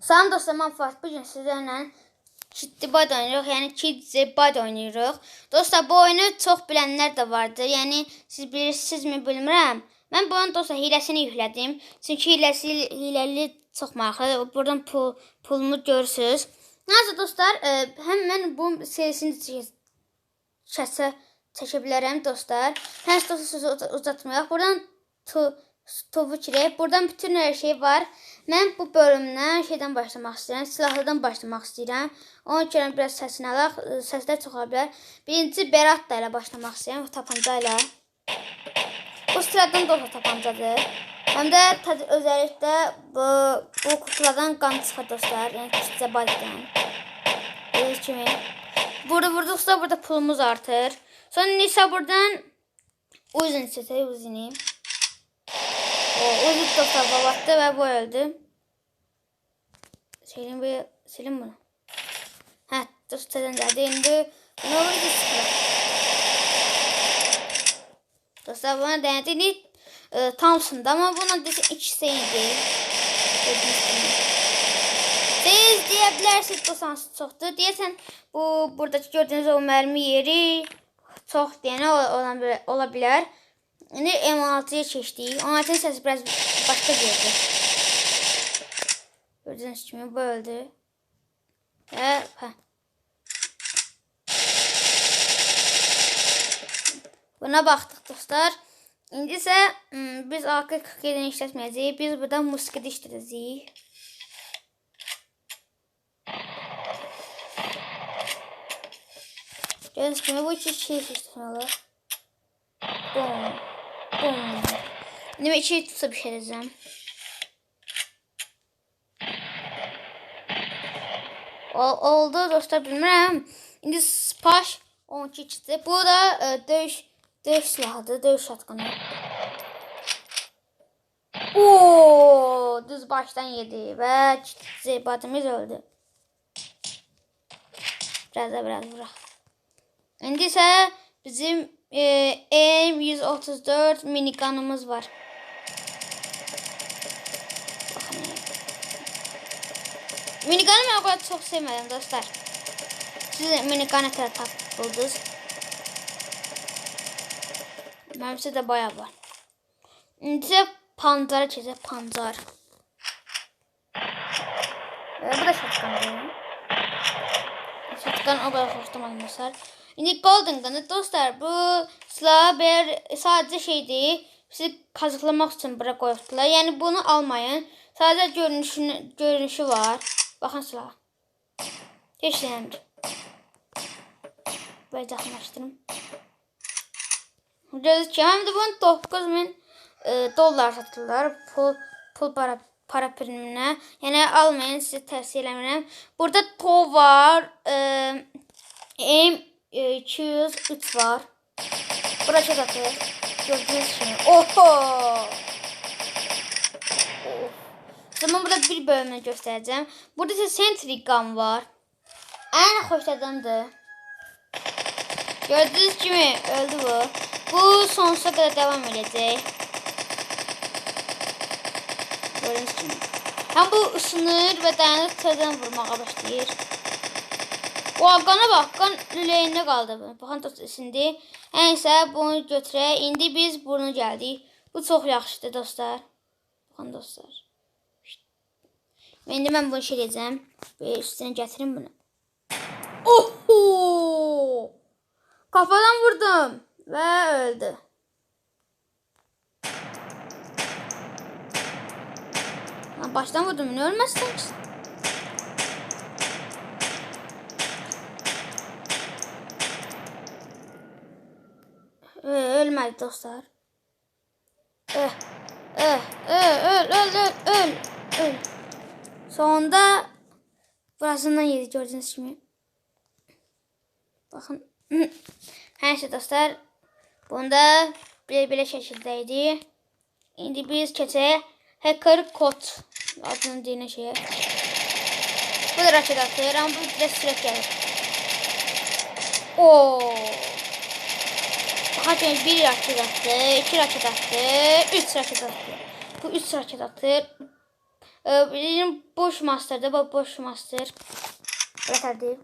Salam dostlar, mən Fuat. Bu gün sizlərlə ciddi bad oynayırıq, yəni kids bad oynayırıq. Dostlar, bu oyunu çox bilənlər də vardı. Yəni siz bilirsinizmi bilmirəm. Mən bu oyunun dostlar hiləsini yüklədim. Çünki hiləsi hiləli çox maraqlıdır. Buradan pul pulumu görürsüz. Nəysə dostlar, e, həm mən bu serisini çəsə çəkə bilərəm dostlar. Heç dostlar sözü uz- uzatmayaq. Buradan tu topu kirəyib. Buradan bütün hər şey var. Mən bu bölümdən şeydən başlamaq istəyirəm. Silahlıdan başlamaq istəyirəm. Onun üçün biraz səsini alaq. e, Səslər çox ola bilər. Birinci Berat da ilə başlamaq istəyirəm. Tapanca ilə. Bu sıradan da tapancadır. Həm də özəlliklə bu, bu kukladan qan çıxır dostlar. Yəni küçücə baddən. Gördüyünüz kimi. Burada vurduqsa burada pulumuz artır. Sonra Nisa buradan uzun seçək uzunu. O uzun dostlar babattı və bu öldü. Silin bu silin bunu. Hə, dostlardan gəldi. İndi ki sıxılır. Dostlar buna denedi. İndi e, Thompson'da ama buna desin idi. Gördüyünüz kimi. Siz deyə bilərsiniz bu sansız çoxdur. Deyəsən bu buradakı gördüyünüz o mərmi yeri çox deyənə ola, ola bilər. İndi M16-ya keçdik. 16-nın səsi biraz başqa gəldi. Gördüyünüz kimi bu öldü. Və hə. Buna baxdıq dostlar. İndi isə hmm, biz AK-47-ni işlətməyəcəyik. Biz burada musketi işlədəcəyik. Gördüyünüz kimi bu iki işlətməli. Bum. Bum. Mən iki tutsa bir şey edəcəm. Ol- oldu dostlar bilmirəm. İndi Spash 12 çıxdı. Bu da e, döyüş döyüş silahıdır, döyüş şatqını. Oo, düz başdan yedi və zebatımız öldü. Biraz da biraz bırak. İndi isə bizim e, M134 miniganımız var. Baxın. Miniganı mən o qədər çox sevmədim dostlar. Siz miniganı tərə tapıldınız. Mənim də bayağı var. İndi isə pancara keçək, pancar. E, bu da şatqandır. Şatqan o qədər xoşlamadım dostlar. İndi Golden Gun'ı dostlar bu silah bir sadece şeydir. Sizi kazıklamaq üçün bura qoyubdular. Yəni bunu almayın. Sadəcə görünüşünü görünüşü var. Baxın silah. Heç şeyəmdir. Böyle yaxınlaşdırım. Gördüyünüz kimi həm də bunu 9000 e, dollar satırlar. Pul pul para para priminə. Yəni almayın, sizə tövsiyə eləmirəm. Burada to var. E, M e, 203 var. Bura çok atıyor. Gördüğünüz gibi. Oho! Of. Zaman burada bir bölümünü göstereceğim. Burada ise Sentry Gun var. En hoşladığımdı. Gördüğünüz gibi öldü bu. Bu sonsuza kadar devam edecek. Gördüğünüz gibi. Hem bu ısınır ve dayanıp tezden vurmağa başlayır. O qana bax, qan lüləyində qaldı. Baxın dost indi. Nəysə bunu götürək. İndi biz bunu gəldik. Bu çox yaxşıdır dostlar. Baxın dostlar. İndi mən bunu şey edəcəm. Bir üstünə gətirim bunu. Oho! Kafadan vurdum və öldü. Lan baştan vurdum. Ne ölmezsin ki? Ee, ölmedi dostlar. Eh, eh, eh, öl, öl, öl, öl, öl. Sonunda burasından yedi gördüğünüz gibi. Bakın. Her şey dostlar. Bunda bir-belə şəkildəydi. İndi biz keçək Hacker Code adını deyilən şeyə. Bu da raket atır, amma bu biraz sürət gəlir. Oo. Bakın bir raket attı, iki raket attı, üç raket attı. Bu üç raket atır. E, benim boş master'da bu boş master. Yeter değil.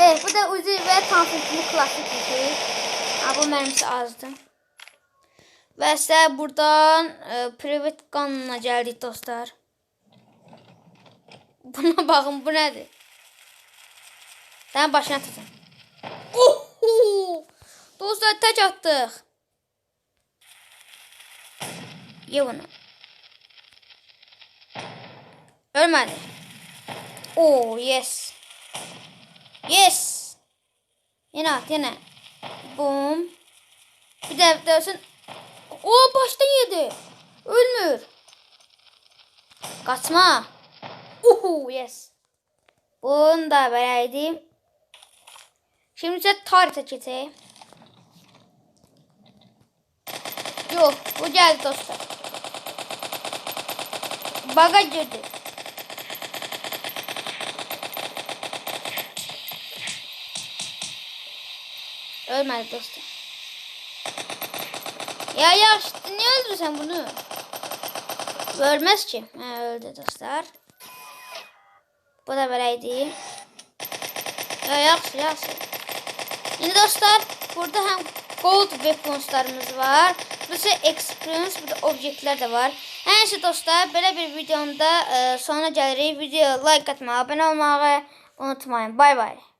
Evet bu da Uzi ve Tanfit'in klasik bir şey. Ha, bu mermisi azdı. Və sizə buradan e, private qanuna gəldik dostlar. Buna baxın, bu nədir? Sən başına tutun. Tək atdıq. Ye bunu. Ölmədi. Oh, yes. Yes. Yenə at, yenə. Bum. Bir də dövsün. O baştan yedi. Ölmür. Kaçma. Uhu yes. Bunu da vereydim. Şimdi ise tarihte geçeyim. Yok bu geldi dostlar. Baga girdi. Ölmedi dostlar. Ya ya işte niye öldürsen bunu? Ölmez ki. Ha, öldü dostlar. Bu da böyleydi. Ya yaxşı yaxşı. Şimdi dostlar burada hem gold weaponslarımız var. Bu ise experience, burada objektler de var. Her neyse dostlar böyle bir videomda e, sonra gelirik. Videoya like atmayı, abone olmayı unutmayın. Bay bay.